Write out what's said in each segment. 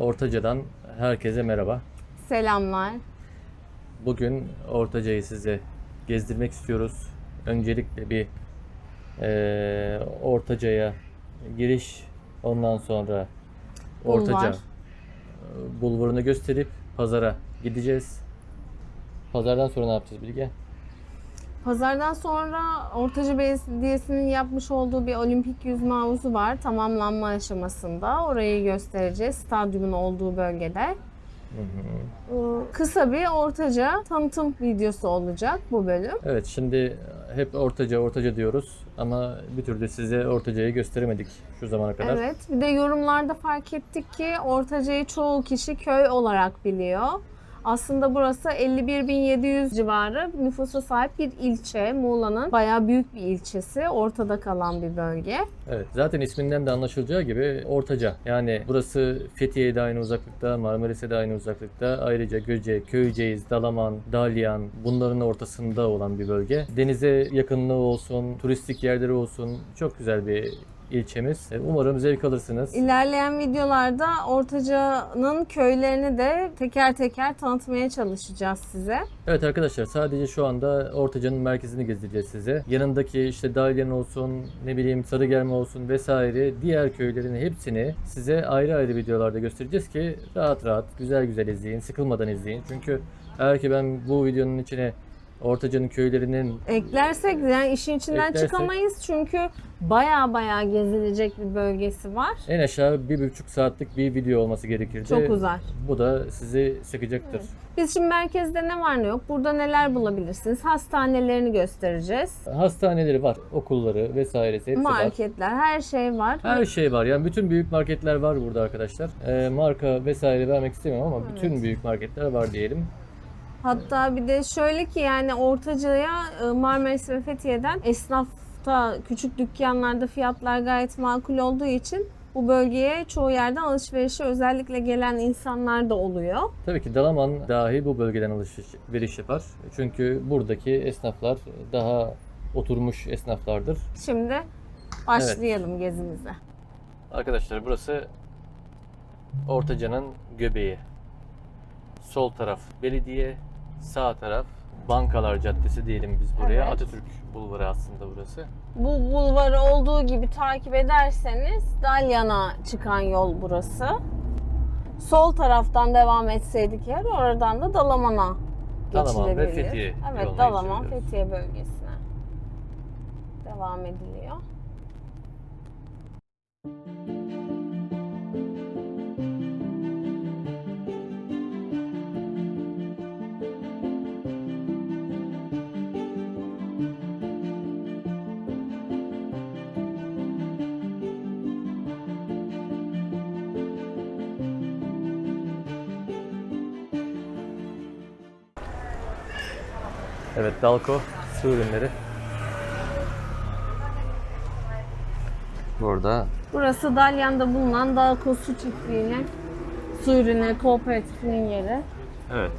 Ortaca'dan herkese merhaba. Selamlar. Bugün Ortaca'yı size gezdirmek istiyoruz. Öncelikle bir eee, Ortaca'ya giriş, ondan sonra Ortaca Bulvar. e, bulvarını gösterip pazara gideceğiz. Pazardan sonra ne yapacağız Bilge? Pazardan sonra Ortaca Belediyesi'nin yapmış olduğu bir olimpik yüzme havuzu var. Tamamlanma aşamasında. Orayı göstereceğiz. Stadyumun olduğu bölgede. Ee, Kısa bir Ortaca tanıtım videosu olacak bu bölüm. Evet şimdi hep Ortaca Ortaca diyoruz ama bir türlü size Ortaca'yı gösteremedik şu zamana kadar. Evet. Bir de yorumlarda fark ettik ki Ortaca'yı çoğu kişi köy olarak biliyor. Aslında burası 51.700 civarı nüfusa sahip bir ilçe. Muğla'nın bayağı büyük bir ilçesi. Ortada kalan bir bölge. Evet, zaten isminden de anlaşılacağı gibi Ortaca. Yani burası Fethiye'ye aynı uzaklıkta, Marmaris'e de aynı uzaklıkta. Ayrıca Göcek, Köyceğiz, Dalaman, Dalyan bunların ortasında olan bir bölge. Denize yakınlığı olsun, turistik yerleri olsun çok güzel bir ilçemiz. E, Umarım zevk alırsınız. İlerleyen videolarda Ortaca'nın köylerini de teker teker tanıtmaya çalışacağız size. Evet arkadaşlar sadece şu anda Ortaca'nın merkezini gezdireceğiz size. Yanındaki işte Dalyan olsun, ne bileyim Sarıgerme olsun vesaire diğer köylerin hepsini size ayrı ayrı videolarda göstereceğiz ki rahat rahat, güzel güzel izleyin, sıkılmadan izleyin. Çünkü eğer ki ben bu videonun içine Ortaca'nın köylerinin Eklersek yani işin içinden Eklersek- çıkamayız çünkü baya baya gezilecek bir bölgesi var. en aşağı bir buçuk saatlik bir video olması gerekirdi. Çok uzar. Bu da sizi sıkacaktır. Biz şimdi merkezde ne var ne yok, burada neler bulabilirsiniz? Hastanelerini göstereceğiz. Hastaneleri var, okulları vesairesi hepsi var. Marketler, her şey var. Her şey var. Yani bütün büyük marketler var burada arkadaşlar. Ee, marka vesaire vermek istemiyorum ama bütün büyük marketler var diyelim. Hatta bir de şöyle ki yani Ortaca'ya e, Marmaris ve Fethiye'den esnafta küçük dükkanlarda fiyatlar gayet makul olduğu için bu bölgeye çoğu yerden alışverişe özellikle gelen insanlar da oluyor. Tabii ki Dalaman dahi bu bölgeden alışveriş yapar. Çünkü buradaki esnaflar daha oturmuş esnaflardır. Şimdi başlayalım gezimize. Arkadaşlar burası Ortaca'nın göbeği. Sol taraf belediye, sağ taraf Bankalar Caddesi diyelim biz buraya. Evet. Atatürk Bulvarı aslında burası. Bu bulvarı olduğu gibi takip ederseniz Dalyan'a çıkan yol burası. Sol taraftan devam etseydik eğer oradan da Dalaman'a Dalaman ve. Fethiye Evet Dalaman. Fethiye bölgesine devam ediliyor. Evet Dalko su ürünleri. Burada Burası Dalyan'da bulunan Dalko Su Çiftliği'nin su ürünleri kooperatifinin yeri, evet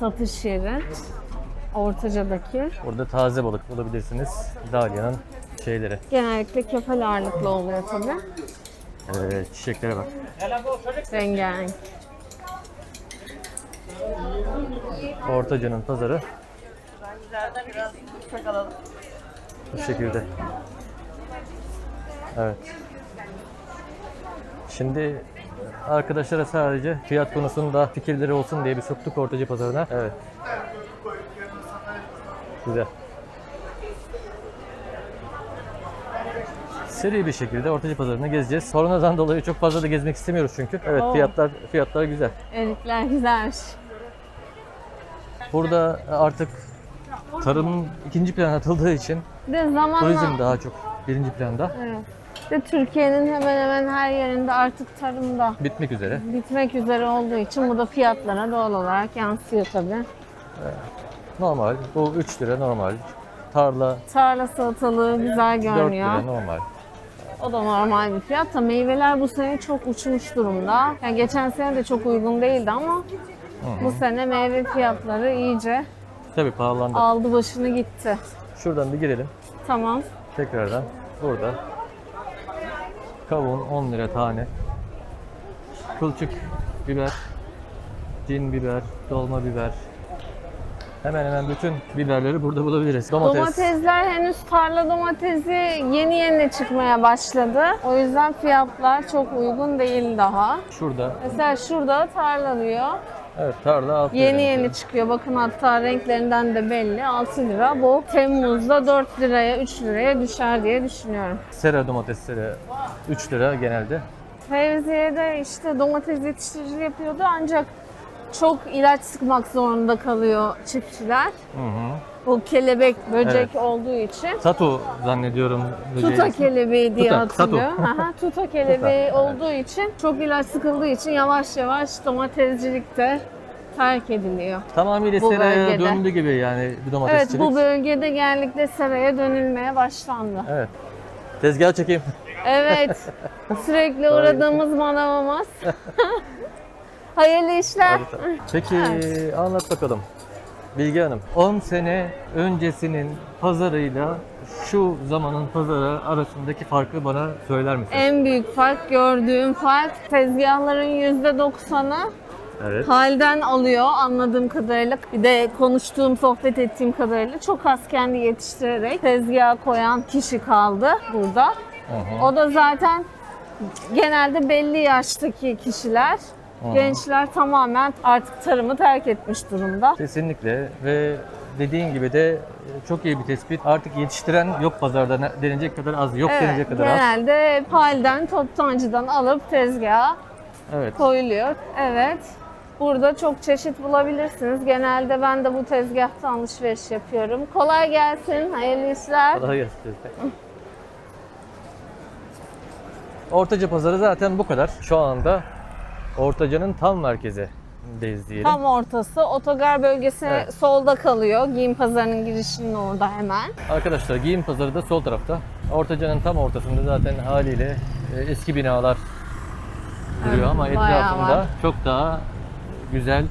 satış yeri. Ortaca'daki. Burada taze balık bulabilirsiniz. Dalya'nın şeyleri. Genellikle kefal ağırlıklı oluyor tabii. Evet, çiçeklere bak. Rengarenk. Ortaca'nın pazarı. Bu şekilde. Evet. Şimdi arkadaşlara sadece fiyat konusunda fikirleri olsun diye bir soktuk Ortaca pazarına. Evet. Güzel. Seri bir şekilde Ortaca pazarını gezeceğiz. Koronadan dolayı çok fazla da gezmek istemiyoruz çünkü. Evet Oo. fiyatlar fiyatlar güzel. Erikler güzelmiş. Burada artık tarım ikinci plana atıldığı için de zamanla... turizm daha çok birinci planda. Evet. De Türkiye'nin hemen hemen her yerinde artık tarımda Bitmek üzere. bitmek üzere olduğu için bu da fiyatlara doğal olarak yansıyor tabii. Normal. Bu 3 lira normal. Tarla Tarla salatalığı güzel 4 görünüyor. lira normal. O da normal bir fiyat da meyveler bu sene çok uçmuş durumda. Yani geçen sene de çok uygun değildi ama bu sene meyve fiyatları iyice Tabii pahalandı. aldı başını gitti. Şuradan bir girelim. Tamam. Tekrardan burada Kavun 10 lira tane. Kılçık biber, cin biber, dolma biber. Hemen hemen bütün biberleri burada bulabiliriz. Domates. Domatesler henüz tarla domatesi yeni yeni çıkmaya başladı. O yüzden fiyatlar çok uygun değil daha. Şurada. Mesela şurada tarla diyor. Evet tarla 6 Yeni yeni çıkıyor. Bakın hatta renklerinden de belli. 6 lira. Bu Temmuz'da 4 liraya 3 liraya düşer diye düşünüyorum. Sera domatesleri 3 lira genelde. Fevziye'de işte domates yetiştiriciliği yapıyordu ancak çok ilaç sıkmak zorunda kalıyor çiftçiler. Hı hı. Bu kelebek, böcek Evet. olduğu için. Tatu zannediyorum. böceği. Tuta kelebeği diye Tuta, hatırlıyorum. Aha, Tuta kelebeği Tuta, evet. olduğu için çok ilaç sıkıldığı için yavaş yavaş domatescilikte terk ediliyor. Tamamıyla Bu seraya bölgede. döndü gibi yani bir Evet domatesçilik. bu bölgede genellikle seraya dönülmeye başlandı. Evet. Tezgah çekeyim. Evet. Sürekli uğradığımız manavımız. Hayırlı işler. Peki anlat bakalım. Bilge Hanım, 10 sene öncesinin pazarıyla şu zamanın pazarı arasındaki farkı bana söyler misin? En büyük fark gördüğüm fark tezgahların %90'ı Evet. halden alıyor anladığım kadarıyla. Bir de konuştuğum, sohbet ettiğim kadarıyla çok az kendi yetiştirerek tezgaha koyan kişi kaldı burada. Hı hı. O da zaten genelde belli yaştaki kişiler. Hı. Gençler tamamen artık tarımı terk etmiş durumda. Kesinlikle ve dediğin gibi de çok iyi bir tespit. Artık yetiştiren yok pazarda ne- denecek kadar az, yok denecek kadar az. genelde hep halden, toptancıdan alıp tezgaha Evet. koyuluyor. Evet. Burada çok çeşit bulabilirsiniz. Genelde ben de bu tezgahta alışveriş yapıyorum. Kolay gelsin, hayırlı işler. Kolay gelsin. Ortaca pazarı zaten bu kadar. Şu anda Ortaca'nın tam merkezindeyiz diyelim. Tam ortası. Otogar bölgesi Evet. solda kalıyor. Giyim pazarının girişinin orada hemen. Arkadaşlar giyim pazarı da sol tarafta. Ortaca'nın tam ortasında zaten haliyle e, eski binalar duruyor Evet, ama etrafında var. çok daha güzel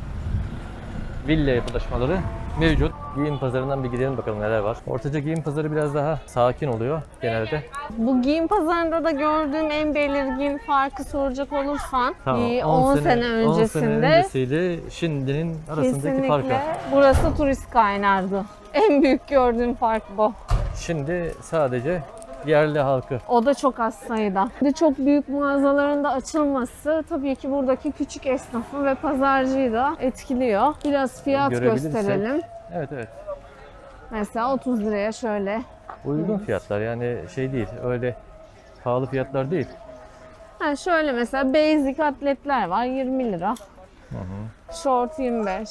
villa yapılaşmaları mevcut. Giyim pazarından bir gidelim bakalım neler var. Ortaca giyim pazarı biraz daha sakin oluyor genelde. Bu giyim pazarında da gördüğüm en belirgin farkı soracak olursan bir 10, 10 sene, 10 öncesinde sene öncesiyle şimdinin arasındaki farkı. kesinlikle burası turist kaynardı. En büyük gördüğüm fark bu. Şimdi sadece yerli halkı O da çok az sayıda. Bir de çok büyük mağazaların da açılması tabii ki buradaki küçük esnafı ve pazarcıyı da etkiliyor. Biraz fiyat Görebilirsek. gösterelim. Evet evet. Mesela 30 liraya şöyle. Uygun fiyatlar yani şey değil öyle pahalı fiyatlar değil. Ha şöyle mesela basic atletler var 20 lira. Short 25.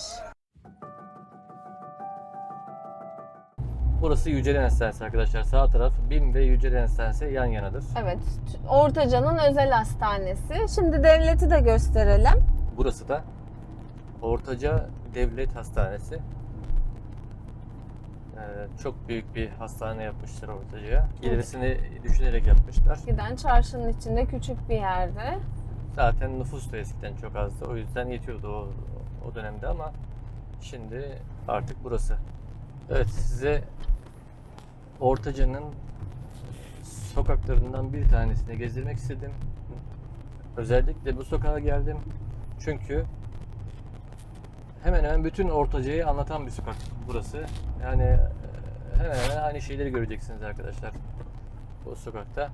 Burası Yücelen Hastanesi arkadaşlar. Sağ taraf BİM ve Yücelen Hastanesi yan yanadır. Evet, Ortaca'nın özel hastanesi. Şimdi devleti de gösterelim. Burası da Ortaca Devlet Hastanesi. Ee, çok büyük bir hastane yapmışlar Ortaca'ya. İlerisini düşünerek yapmışlar. Giden çarşının içinde küçük bir yerde. Zaten nüfus da eskiden çok azdı. O yüzden yetiyordu o, o dönemde ama şimdi artık burası. Evet size Ortaca'nın sokaklarından bir tanesini gezdirmek istedim. Özellikle bu sokağa geldim. Çünkü hemen hemen bütün Ortaca'yı anlatan bir sokak burası. Yani e, hemen hemen aynı şeyleri göreceksiniz arkadaşlar bu sokakta.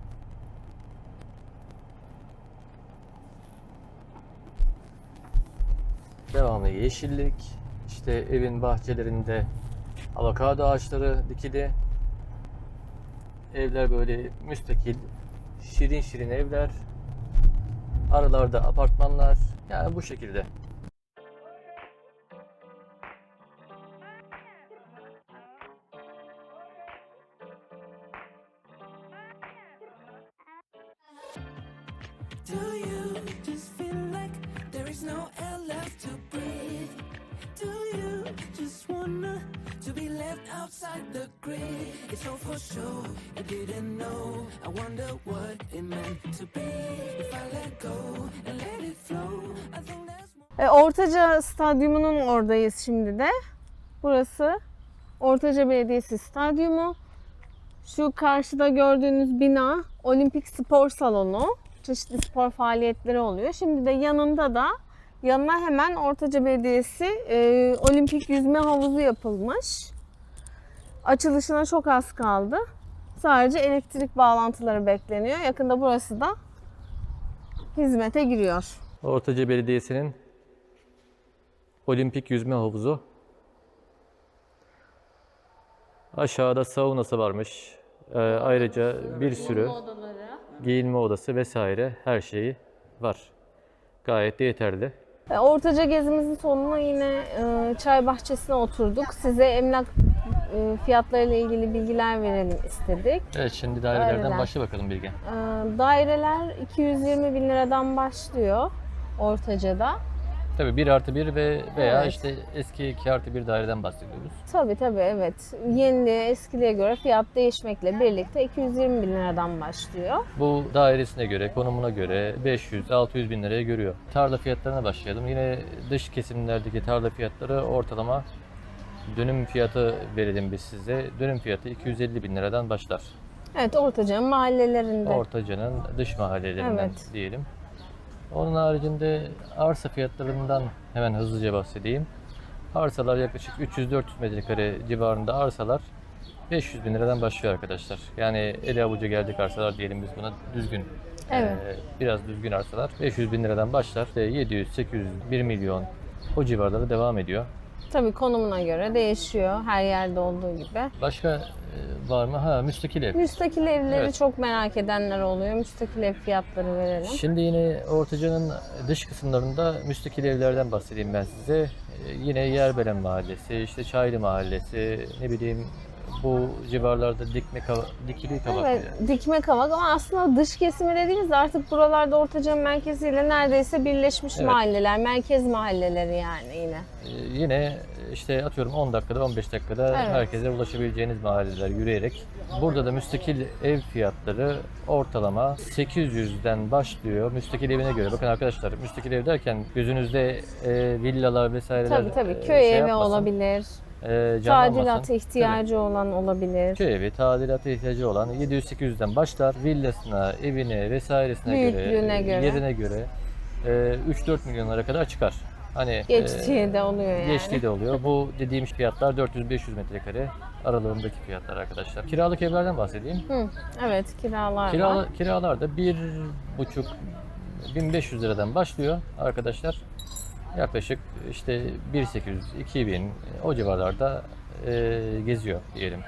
Devamlı yeşillik. İşte evin bahçelerinde avokado ağaçları dikili. Evler böyle müstakil, şirin şirin evler. Aralarda apartmanlar. Yani bu şekilde. Outside the grid? It's all for sure. You didn't know. I wonder what it meant to be. If I let go and let it flow, I think there's more. E, Ortaca Stadyumu'nun oradayız şimdi de. Burası Ortaca Belediyesi Stadyumu. Şu karşıda gördüğünüz bina Olimpik Spor Salonu. çeşitli spor faaliyetleri oluyor. Şimdi de yanında da yanına hemen Ortaca Belediyesi e, olimpik yüzme havuzu yapılmış. Açılışına çok az kaldı. Sadece elektrik bağlantıları bekleniyor. Yakında burası da hizmete giriyor. Ortaca Belediyesi'nin olimpik yüzme havuzu. Aşağıda saunası varmış. Ee, ayrıca bir sürü giyinme odası vesaire her şeyi var. Gayet de yeterli. Ortaca gezimizin sonuna yine e, çay bahçesine oturduk. Size emlak e, fiyatlarıyla ilgili bilgiler verelim istedik. Evet şimdi dairelerden Daireler. başla bakalım Bilge. E, daireler 220 bin liradan başlıyor Ortaca'da. Tabii 1 artı 1 ve veya Evet. işte eski 2 artı 1 daireden bahsediyoruz. Tabii tabii evet. Yeniliğe eskiliğe göre fiyat değişmekle birlikte 220 bin liradan başlıyor. Bu dairesine göre, konumuna göre 500-600 bin liraya görüyor. Tarla fiyatlarına başlayalım. Yine dış kesimlerdeki tarla fiyatları ortalama dönüm fiyatı verelim biz size. Dönüm fiyatı 250 bin liradan başlar. Evet Ortaca'nın mahallelerinde. Ortaca'nın dış mahallelerinden Evet. diyelim. Onun haricinde arsa fiyatlarından hemen hızlıca bahsedeyim. Arsalar yaklaşık 300-400 metrekare civarında arsalar 500 bin liradan başlıyor arkadaşlar. Yani ele avuca geldik arsalar diyelim biz buna düzgün. Evet. eee, biraz düzgün arsalar 500 bin liradan başlar. İşte 700, 800, 1 milyon o civarlarda devam ediyor. Tabii konumuna göre değişiyor her yerde olduğu gibi. Başka eee, var mı? Ha müstakil ev. Müstakil evleri Evet. çok merak edenler oluyor. Müstakil ev fiyatları verelim. Şimdi yine Ortaca'nın dış kısımlarında müstakil evlerden bahsedeyim ben size. Ee, Yine Yerbelen Mahallesi, işte Çaylı Mahallesi, ne bileyim bu civarlarda Dikme Kava, Dikili Kavak Evet, mıydı? dikme kavak ama aslında dış kesimi dediğimiz de artık buralarda Ortaca'nın merkeziyle neredeyse birleşmiş Evet. mahalleler, merkez mahalleleri yani yine. Ee, Yine işte atıyorum 10 dakikada 15 dakikada Evet. herkese ulaşabileceğiniz mahalleler yürüyerek. Burada da müstakil ev fiyatları ortalama 800'den başlıyor müstakil evine göre. Bakın arkadaşlar müstakil ev derken gözünüzde e, villalar vesaireler Tabii tabii e, köy şey evi yapmasın, olabilir, e, canlanmasın. tadilata ihtiyacı olan olabilir. Köy evi, tadilata ihtiyacı olan 700-800'den başlar. Villasına, evine vesairesine Büyüklüğüne göre, göre. yerine göre e, 3-4 milyonlara kadar çıkar. Hani Geçtiği e, de oluyor yani. Geçtiği de oluyor. Bu dediğim fiyatlar 400-500 metrekare aralığındaki fiyatlar arkadaşlar. Kiralık evlerden bahsedeyim. Hı, evet kiralar var. Kira, kiralar da 1,5 1500 liradan başlıyor arkadaşlar. Yaklaşık işte 1800, 2000 o civarlarda e, geziyor diyelim.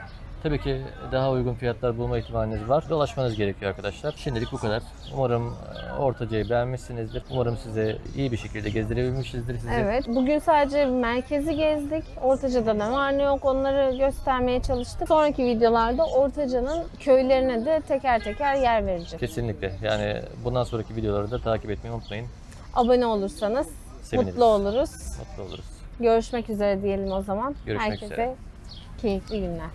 Tabii ki daha uygun fiyatlar bulma ihtimaliniz var. Dolaşmanız gerekiyor arkadaşlar. Şimdilik bu kadar. Umarım e, Ortaca'yı beğenmişsinizdir. Umarım size iyi bir şekilde gezdirebilmişizdir sizi. Evet, bugün sadece merkezi gezdik. Ortaca'da ne var ne yok onları göstermeye çalıştık. Sonraki videolarda Ortaca'nın köylerine de teker teker yer vereceğiz. Kesinlikle. Yani bundan sonraki videoları da takip etmeyi unutmayın. Abone olursanız Seviniriz. mutlu oluruz. Mutlu oluruz. Görüşmek üzere diyelim o zaman. Görüşmek Herkese üzere. keyifli günler.